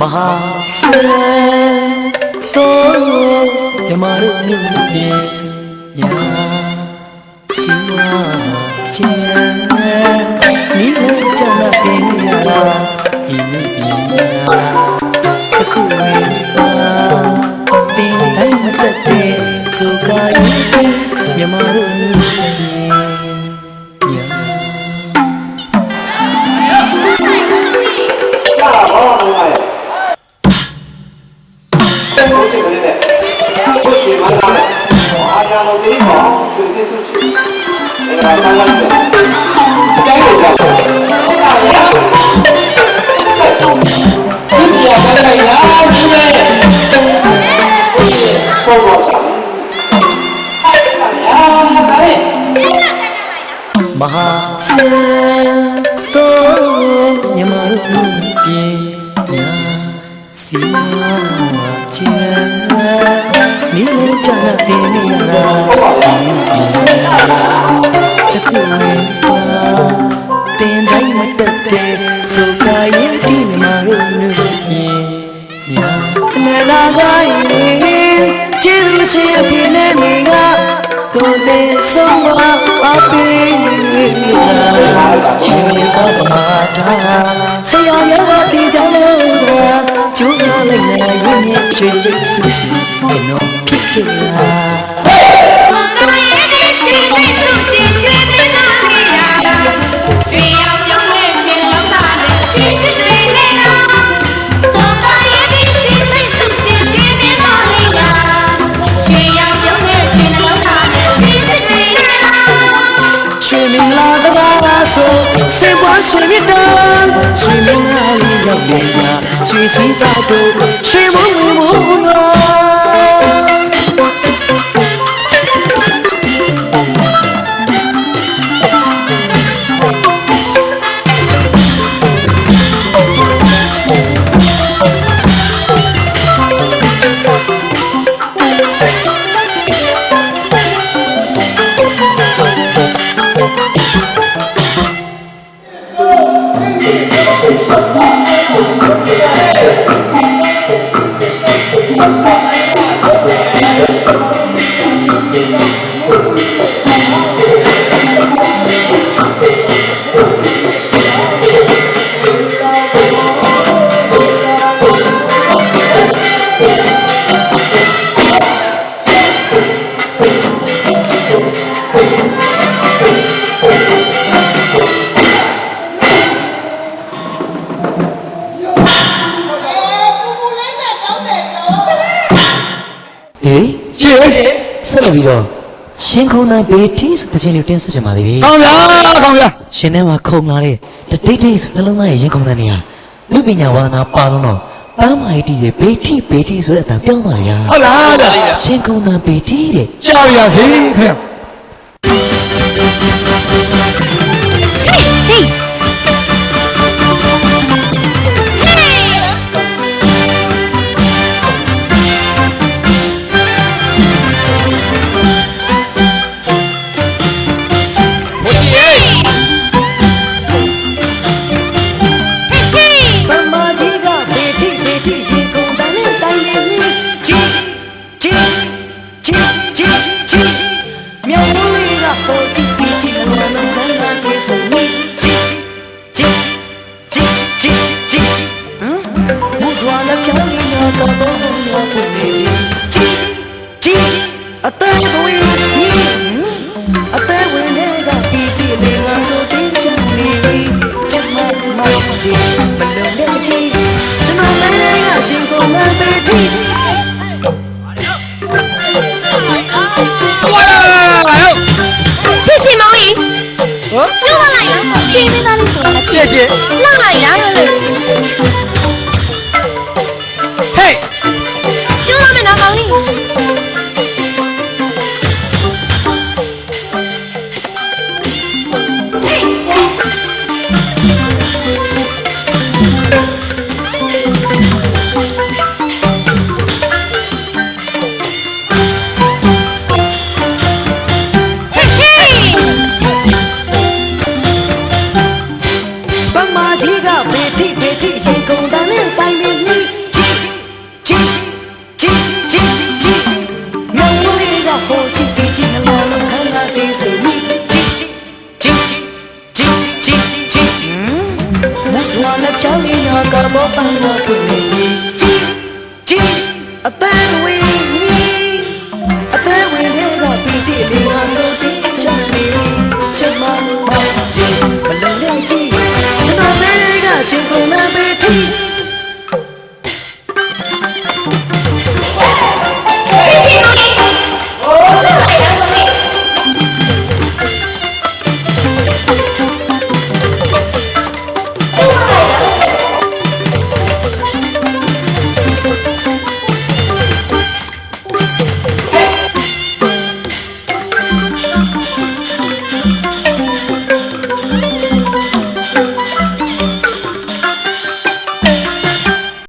မဟာဆန်တော်မြမတို့မြို့ရဲ့ညာ မဟာဆန်တော်မြမတို့ပြေညာစီဝါချင်မိလည်းကြနာတင်ရတာတ မာ ရွှေမင်္ဂလာလေးရောက်နေညာရွှေစည်းသားတို့ရွှေမုံဝင်မုံတော် ဟေးရှေ့ ဆက်လက်ပြီးတော့ရှင်ခုံတန်ဘေးတီဆိုတဲ့ချင်းလေးကိုတင်ဆက်ချင်ပါသေးတယ်ကောင်းဗျာကောင်းဗျာရှင်ထဲမှာခုံလာတဲ့တတိတ်တိတ်ဆိုနှလုံးသားရဲ့ရင်ခုံတန်နေဟာလူပညာဝါသနာပါလုံးတော့ပန်းမိုင်တီရဲ့ဘေးတီဘေးတီဆိုတဲ့အတန်ပြောင်းသွားတယ်ဗျာဟုတ်လားဗျာရှင်ခုံတန်ဘေးတီတဲ့ကြားပါရစေခင်ဗျာ ချင်းလေးသားလို့ဆိုတာကြည့်ကြည့်လာလိုက်လား